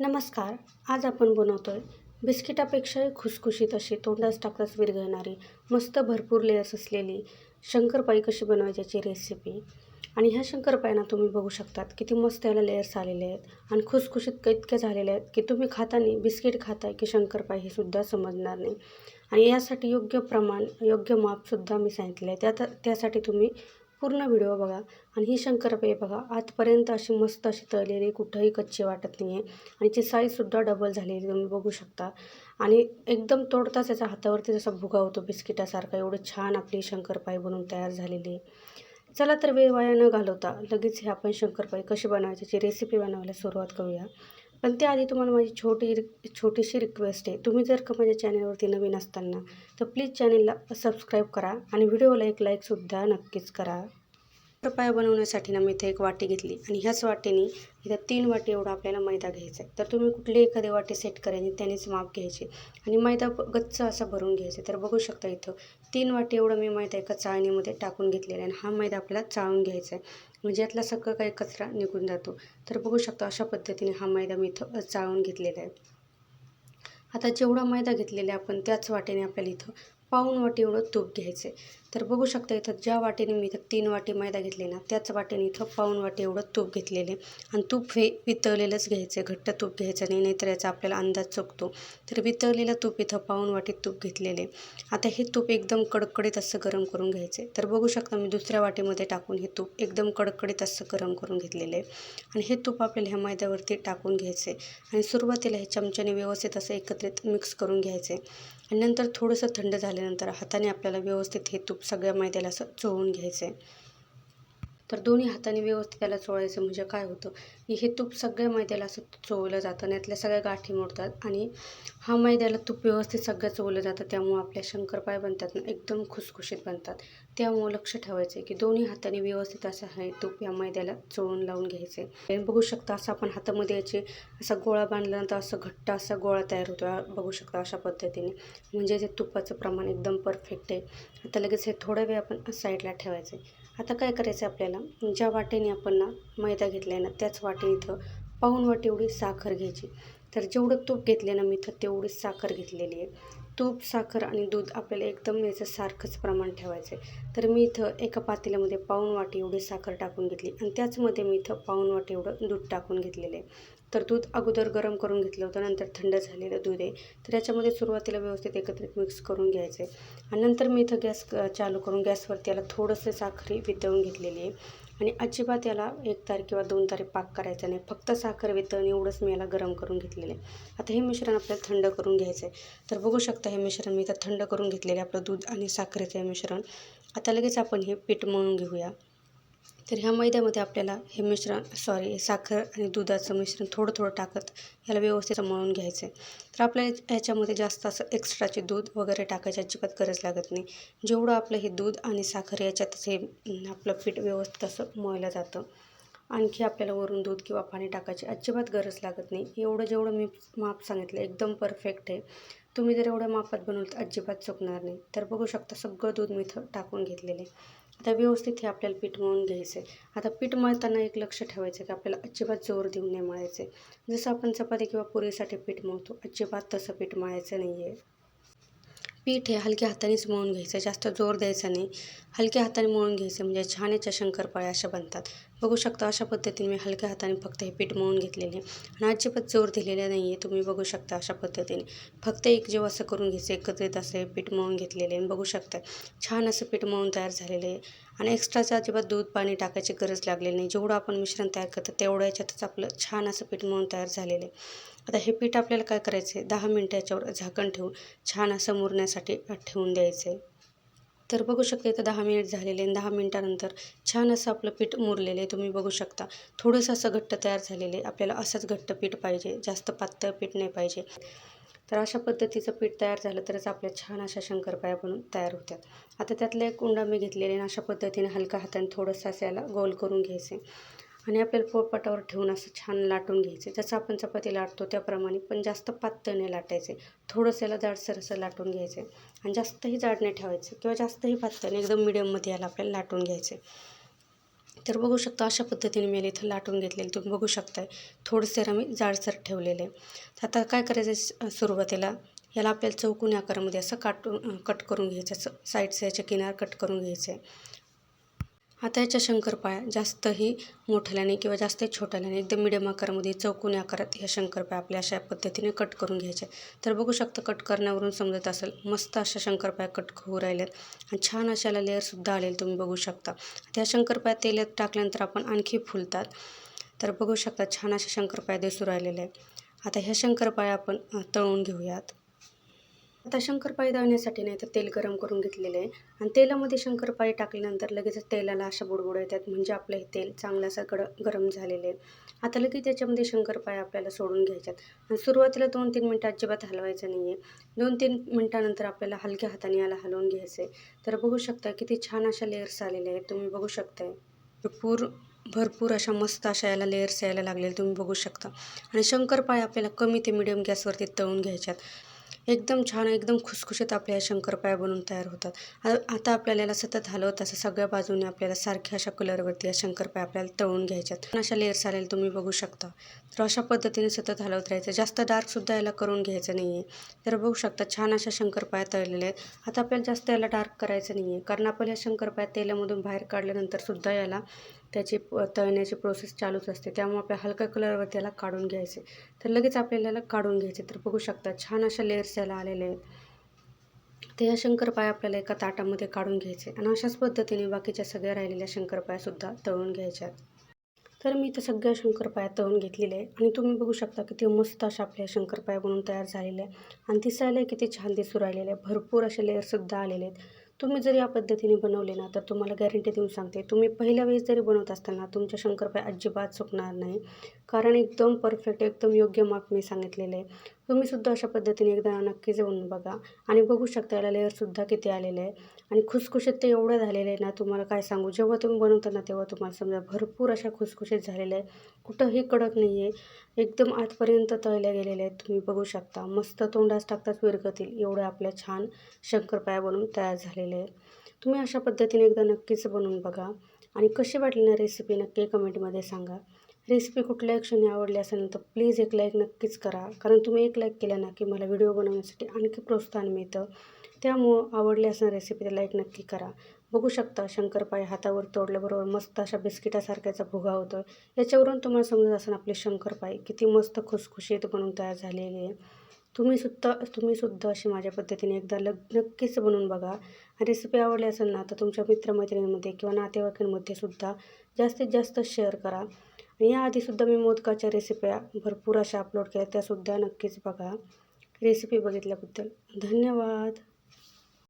नमस्कार आज आपण बनवतो आहे बिस्किटापेक्षाही खुसखुशीत अशी तोंडास टाकताच विरघळणारी मस्त भरपूर लेयर्स असलेली शंकरपाई कशी बनवायची रेसिपी आणि ह्या शंकरपायांना तुम्ही बघू शकतात किती मस्त याला लेयर्स आलेले आहेत आणि खुसखुशीत इतक्या झालेले आहेत की तुम्ही खाताना बिस्किट खाताय की शंकरपाई हे सुद्धा समजणार नाही. आणि यासाठी योग्य प्रमाण योग्य मापसुद्धा मी सांगितले आहे त्या त्यासाठी तुम्ही पूर्ण व्हिडिओ बघा आणि ही शंकरपाई बघा आजपर्यंत अशी मस्त अशी तळलेली कुठंही कच्ची वाटत नाही आहे आणि ती साईजसुद्धा डबल झालेली तुम्ही बघू शकता. आणि एकदम तोडताच याचा हातावरती जसा भुगा होतो बिस्किटासारखा एवढं छान आपली शंकरपाई बनवून तयार झालेली आहे. चला तर वेळ वाया न घालवता लगेच हे आपण शंकरपाई कशी बनवायची रेसिपी बनवायला सुरुवात करूया. पण त्याआधी तुम्हाला माझी छोटी छोटीशी रिक्वेस्ट आहे. तुम्ही जर का माझ्या चॅनलवरती नवीन असताना तर प्लीज चॅनलला सबस्क्राईब करा आणि व्हिडिओला एक लाईकसुद्धा नक्कीच करा. पाया बनवण्यासाठी ना मी इथे एक वाटी घेतली. आणि ह्याच वाटीने इथं तीन वाटी एवढा आपल्याला मैदा घ्यायचा आहे. तर तुम्ही कुठली एखादी वाटी सेट करायची त्यानेच माप घ्यायचे. आणि मैदा गच्च असा भरून घ्यायचा तर बघू शकता इथं तीन वाटी एवढा मी मैदा एका चाळणीमध्ये टाकून घेतलेला आहे. आणि हा मैदा आपल्याला चाळून घ्यायचा आहे. म्हणजे यातला सगळं काही कचरा निघून जातो. तर बघू शकता अशा पद्धतीने हा मैदा मी इथं चाळून घेतलेला आहे. आता जेवढा मैदा घेतलेला आहे आपण त्याच वाटेने आपल्याला इथं पाऊण वाटी एवढं तूप घ्यायचं आहे. तर बघू शकता इथं ज्या वाटेने मी इथं तीन वाटी मैदा घेतले ना त्याच वाटेने इथं पाऊन वाटी एवढं तूप घेतलेले. आणि तूप हे वितळलेलंच घ्यायचं घट्ट तूप घ्यायचं नाही नाहीतर याचा आपल्याला अंदाज चुकतो. तर वितळलेलं तूप इथं पाऊण वाटी तूप घेतलेले. आता हे तूप एकदम कडकडीत असं गरम करून घ्यायचं. तर बघू शकता मी दुसऱ्या वाटीमध्ये टाकून हे तूप एकदम कडकडीत असं गरम करून घेतलेलं. आहे आणि हे तूप आपल्याला ह्या मैद्यावरती टाकून घ्यायचे. आणि सुरुवातीला हे चमच्याने व्यवस्थित असं एकत्रित मिक्स करून घ्यायचे. आणि नंतर थोडंसं थंड झाल्यानंतर हाताने आपल्याला व्यवस्थित हे तूप सगळ्या मैद्याला असं चोळून घ्यायचं आहे तर दोन्ही हाताने व्यवस्थित त्याला चोळायचं म्हणजे काय होतं? की हे तूप सगळ्या मैद्याला असं चोळलं जातं यातल्या सगळ्या गाठी मोडतात आणि हा मैद्याला तूप व्यवस्थित सगळं चोळलं जातं. त्यामुळं आपल्या शंकरपाय बनतात ना एकदम खुसखुशीत बनतात. त्यामुळं लक्ष ठेवायचं आहे की दोन्ही हाताने व्यवस्थित असं हे तूप या मैद्याला चोळून लावून घ्यायचं बघू शकता असं आपण हातामध्ये याचे असा गोळा बांधल्यानंतर असं घट्ट असा गोळा तयार होतो. बघू शकता अशा पद्धतीने. म्हणजे जे तुपाचं प्रमाण एकदम परफेक्ट आहे. आता लगेच हे थोडा वेळ आपण साईडला ठेवायचं आहे आता काय करायचं आपल्याला? ज्या वाटेने आपण ना मैदा घेतला आहे ना त्याच वाटेने इथं पाऊन वाटी एवढी साखर घ्यायची. तर जेवढं तूप घेतले ना मी तर तेवढी साखर घेतलेली आहे. तूप साखर आणि दूध आपल्याला एकदम याचं सारखंच प्रमाण ठेवायचं आहे तर मी इथं एका पातेल्यामध्ये पाऊन वाटी एवढी साखर टाकून घेतली आणि त्याचमध्ये मी इथं पाऊन वाटी एवढं दूध टाकून घेतलेलं आहे. तर दूध अगोदर गरम करून घेतलं होतं नंतर थंड झालेलं दूध आहे. तर याच्यामध्ये सुरुवातीला व्यवस्थित एकत्रित मिक्स करून घ्यायचं आहे आणि नंतर मी इथं गॅस चालू करून गॅसवरती याला थोडंसं साखरी वितळून घेतलेली आहे. आणि अजिबात याला एक तारीख किंवा दोन तारीख पाक करायचा नाही. फक्त साखर वितळण एवढंच मी याला गरम करून घेतलेलं आहे. आता हे मिश्रण आपल्याला थंड करून घ्यायचं आहे तर बघू शकता हे मिश्रण मी इथं थंड करून घेतलेलं आहे आपलं दूध आणि साखरेचं हे मिश्रण. आता लगेच आपण हे पीठ मळून घेऊया. तर ह्या मैद्यामध्ये आपल्याला हे मिश्रण सॉरी साखर आणि दुधाचं मिश्रण थोडं थोडं टाकत ह्याला व्यवस्थित मळून घ्यायचं. आहे तर आपल्याला ह्याच्यामध्ये जास्त असं एक्स्ट्राचे दूध वगैरे टाकायची अजिबात गरज लागत नाही. जेवढं आपलं हे दूध आणि साखर याच्यातच हे आपलं पीठ व्यवस्थित असं मळलं जातं. आणखी आपल्याला वरून दूध किंवा पाणी टाकायची अजिबात गरज लागत नाही. एवढं जेवढं मी माप सांगितलं एकदम परफेक्ट आहे. तुम्ही जर एवढ्या मापात बनवलं तर अजिबात चुकणार नाही. तर बघू शकता सगळं दूध मी इथं टाकून घेतलेलं तर आता व्यवस्थित हे आपल्याला पीठ मळून घ्यायचं आहे आता पीठ मळताना एक लक्ष ठेवायचं आहे की आपल्याला अजिबात जोर देऊन नाही मळायचं जसं आपण चपाती किंवा पुरीसाठी पीठ मळतो अजिबात तसं पीठ मळायचं नाही आहे पीठ हे हलक्या हातानेच मळून घ्यायचं जास्त जोर द्यायचा नाही. हलक्या हाताने मळून घ्यायचं म्हणजे छानेच्या शंकरपाळ्या अशा बनतात. बघू शकता अशा पद्धतीने मी हलक्या हाताने फक्त हे पीठ मळून घेतलेले आणि अजिबात जोर दिलेला नाही आहे. तुम्ही बघू शकता अशा पद्धतीने. फक्त एक जेव्हा असं करून घ्यायचं एकत्रित असं हे पीठ मळून घेतलेले आणि बघू शकता छान असं पीठ मळून तयार झालेलं आहे. आणि एक्स्ट्राचं अजिबात दूध पाणी टाकायची गरज लागलेली नाही. जेवढं आपण मिश्रण तयार करतो तेवढं याच्यातच आपलं छान असं पीठ मळून तयार झालेलं आहे. आता हे पीठ आपल्याला काय करायचं आहे दहा मिनटं याच्यावर झाकण ठेवून छान असं मुरण्यासाठी ठेवून द्यायचं आहे तर बघू शकता इथं दहा मिनिट झालेले आणि दहा मिनटानंतर छान असं आपलं पीठ मुरलेलं आहे. तुम्ही बघू शकता थोडंसं असं घट्ट तयार झालेलं आहे. आपल्याला असंच घट्ट पीठ पाहिजे जास्त पातळ पीठ नाही पाहिजे. तर अशा पद्धतीचं पीठ तयार झालं तरच आपल्या छान अशा शंकरपाया बनून तयार होतात आता त्यातल्या एक उंडा मी घेतलेले आणि अशा पद्धतीने हलका हाताने थोडंसं असं याला गोल करून घ्यायचे. आणि आपल्याला पोळपाटावर ठेवून असं छान लाटून घ्यायचे. जसं आपण चपाती लाटतो त्याप्रमाणे पण जास्त पातळ नाही लाटायचे. थोडंसं याला जाडसर असं लाटून घ्यायचे. आणि जास्तही जाड नाही ठेवायचे किंवा जास्तही पातळ नाही एकदम मिडियममध्ये याला आपल्याला लाटून घ्यायचे. तर बघू शकता अशा पद्धतीने मी इथं लाटून घेतलेलं. तुम्ही बघू शकताय थोडंसं मी जाडसर ठेवलेलं. आहे तर आता काय करायचं आहे सुरुवातीला याला आपल्याला चौकोनी आकारामध्ये असं काटून कट करून घ्यायचं. असं साईडचं याच्या किनार कट करून घ्यायचं. आहे आता याच्या शंकरपाळ्या जास्तही मोठ्याल्याने किंवा जास्त छोट्याल्याने एकदम मिडियम आकारामध्ये चौकोनी आकारात ह्या शंकरपाळ्या आपल्या अशा पद्धतीने कट करून घ्यायच्या. तर बघू शकता कट करण्यावरून समजत असेल मस्त अशा शंकरपाळ्या कट होऊ राहिल्यात आणि छान अशाला लेअरसुद्धा आलेले तुम्ही बघू शकता. त्या शंकरपाळ्या तेलात टाकल्यानंतर आपण आणखी फुलतात. तर बघू शकता छान अशा शंकरपाळ्या दिसू राहिलेल्या आहेत. आता ह्या शंकरपाळ्या आपण तळून घेऊयात. आता शंकरपाळी दळण्यासाठी नाही तर तेल गरम करून घेतलेलं आहे. आणि तेलामध्ये शंकरपाळी टाकल्यानंतर लगेच तेलाला अशा बुडबुड येतात म्हणजे आपलं हे तेल चांगलं असं गड गरम झालेलं आहे. आता लगेच त्याच्यामध्ये शंकरपाळी आपल्याला सोडून घ्यायच्यात. आणि सुरुवातीला दोन तीन मिनटं अजिबात हलवायचं नाही आहे. दोन तीन मिनटानंतर आपल्याला हलक्या हाताने याला हलवून घ्यायचं आहे. तर बघू शकता किती छान अशा लेअर्स आलेल्या आहेत. तुम्ही बघू शकताय. पूर भरपूर अशा मस्त अशा याला लेअर्स यायला लागलेले तुम्ही बघू शकता. आणि शंकरपाळी आपल्याला कमी ते मिडियम गॅसवरती तळून घ्यायच्यात. एकदम छान एकदम खुसखुशीत आपल्या शंकरपाया बनून तयार होतात. आता आपल्याला याला सतत हलवत असं सगळ्या बाजूने आपल्याला सारख्या अशा कलरवरती या शंकरपाया आपल्याला तळून घ्यायच्यात. अशा लेअर्स आलेल्या तुम्ही बघू शकता. तर अशा पद्धतीने सतत हलवत राहायचं. जास्त डार्कसुद्धा याला करून घ्यायचं नाही आहे तर बघू शकता छान अशा शंकरपाया तळलेल्या आहेत. आता आपल्याला जास्त याला डार्क करायचं नाही आहे कारण आपण या शंकरपाया तेलामधून बाहेर काढल्यानंतरसुद्धा याला त्याची तळण्याची प्रोसेस चालूच असते. त्यामुळे आपल्या हलक्या कलरवर त्याला काढून घ्यायचे. तर लगेच आपल्याला काढून घ्यायचे. तर बघू शकता छान अशा लेअर्स याला आलेले आहेत. ते या शंकरपाया आपल्याला एका ताटामध्ये काढून घ्यायचे. आणि अशाच पद्धतीने बाकीच्या सगळ्या राहिलेल्या शंकरपायासुद्धा तळून घ्यायच्या. तर मी इथं सगळ्या शंकरपाया तळून घेतलेल्या आहे आणि तुम्ही बघू शकता किती मस्त अशा आपल्या शंकरपाया बनून तयार झालेल्या आहे आणि दिसायला किती छान दिसू राहिलेले आहे भरपूर असे लेअरसुद्धा आलेले आहेत. तुम्ही जर या पद्धतीने बनवले ना तर तुम्हाला गॅरंटी देऊन सांगते. तुम्ही पहिल्या वेळेस जरी बनवत असताना तुमच्या शंकरपाय अजिबात चुकणार नाही. कारण एकदम परफेक्ट एकदम योग्य माप मी सांगितलेलं आहे. तुम्हीसुद्धा अशा पद्धतीने एकदा नक्कीच बनवून बघा. आणि बघू शकता याला लेअरसुद्धा किती आलेलं आहे. आणि खुसखुशीत ते एवढं झालेलं आहे ना तुम्हाला काय सांगू? जेव्हा तुम्ही बनवता ना तेव्हा तुम्हाला समजा भरपूर अशा खुसखुशीत झालेल्या आहे कुठंही कडक नाही आहे. एकदम आतपर्यंत तळल्या गेलेल्या आहेत. तुम्ही बघू शकता. मस्त तोंडास टाकताच विरगतील. एवढं आपल्या छान शंकरपाया बनवून तयार झालेले आहेत. तुम्ही अशा पद्धतीने एकदा नक्कीच बनवून बघा. आणि कशी वाटली ना रेसिपी नक्की कमेंटमध्ये सांगा. रेसिपी कुठल्या क्षणी आवडली असेल तर प्लीज एक लाईक नक्कीच करा. कारण तुम्ही एक लाईक केला ना की मला व्हिडिओ बनवण्यासाठी आणखी प्रोत्साहन मिळतं. त्यामुळं आवडली असणार रेसिपी तर लाईक नक्की करा. बघू शकता शंकरपाय हातावर तोडल्याबरोबर मस्त अशा बिस्किटासारख्याचा भुगा होतो याच्यावरून तुम्हाला समजत असेल आपले शंकरपाय किती मस्त खुसखुशीत बनून तयार झालेले आहे. तुम्ही तुम्हीसुद्धा तुम्हीसुद्धा अशी माझ्या पद्धतीने एकदा लग नक्कीच बनवून बघा. रेसिपी आवडली असेल ना तर तुमच्या मित्रमैत्रिणींमध्ये किंवा नातेवाईकांमध्ये सुद्धा जास्तीत जास्त शेअर करा. याआधीसुद्धा मी मोदकाच्या रेसिप्या भरपूर अशा अपलोड केल्या त्यासुद्धा नक्कीच बघा. रेसिपी बघितल्याबद्दल धन्यवाद.